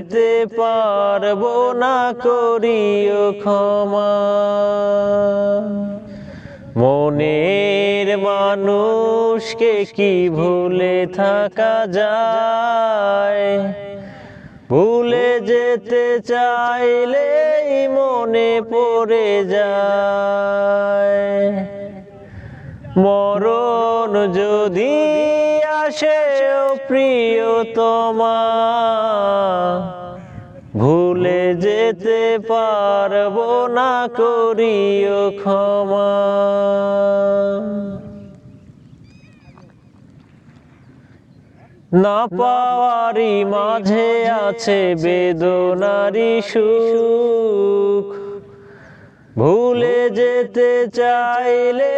যেতে পারব না করিও ক্ষমা। মনের মানুষকে কি ভুলে থাকা যায়? ভুলে যেতে চাইলেই মনে পড়ে যায়। মরণ যদি আসে, ও প্রিয়তমা ভুলে যেতে পারব না করিও ক্ষমা। না পাওয়ারি মাঝে আছে বেদনারি সুখ। ভুলে যেতে চাইলে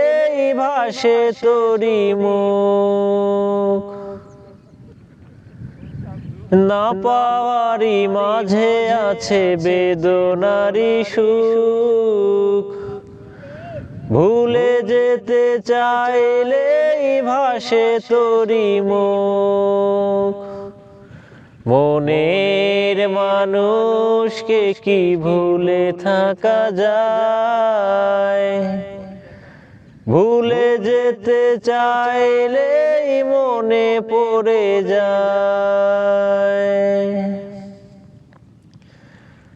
ভাসে তোরি মুখ। না পাওয়ারি মাঝে আছে বেদনারি সুখ। ভুলে যেতে চাইলে ভাসে তোরি মুখ। মনের মানুষকে কি ভুলে থাকা যায়? ভুলে যেতে চাইলেই মনে পড়ে যায়।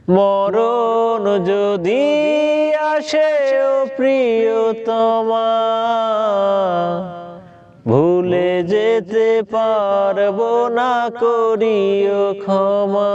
মরণ যদি আসে প্রিয়তমা, ভুলে যেতে পারব না, করিও ক্ষমা।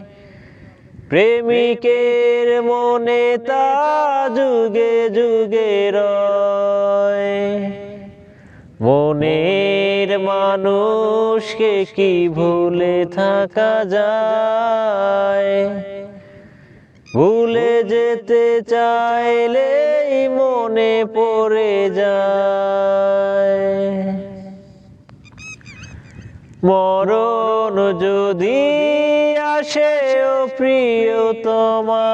প্রেমিকের মনে তা যুগে যুগে রয়। মনের মানুষকে কি ভুলে থাকা যায়? ভুলে যেতে চাইলেই মনে পড়ে যায়। মরণ যদি ও প্রিয়তমা।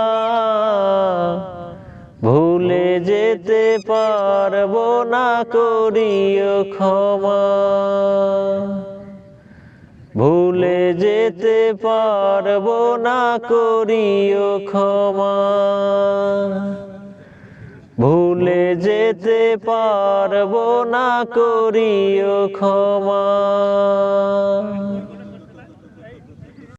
ভুলে যেতে পারব না করিও ক্ষমা। ভুলে যেতে পারব না করিও ক্ষমা। ভুলে যেতে পারব না করিও ক্ষমা।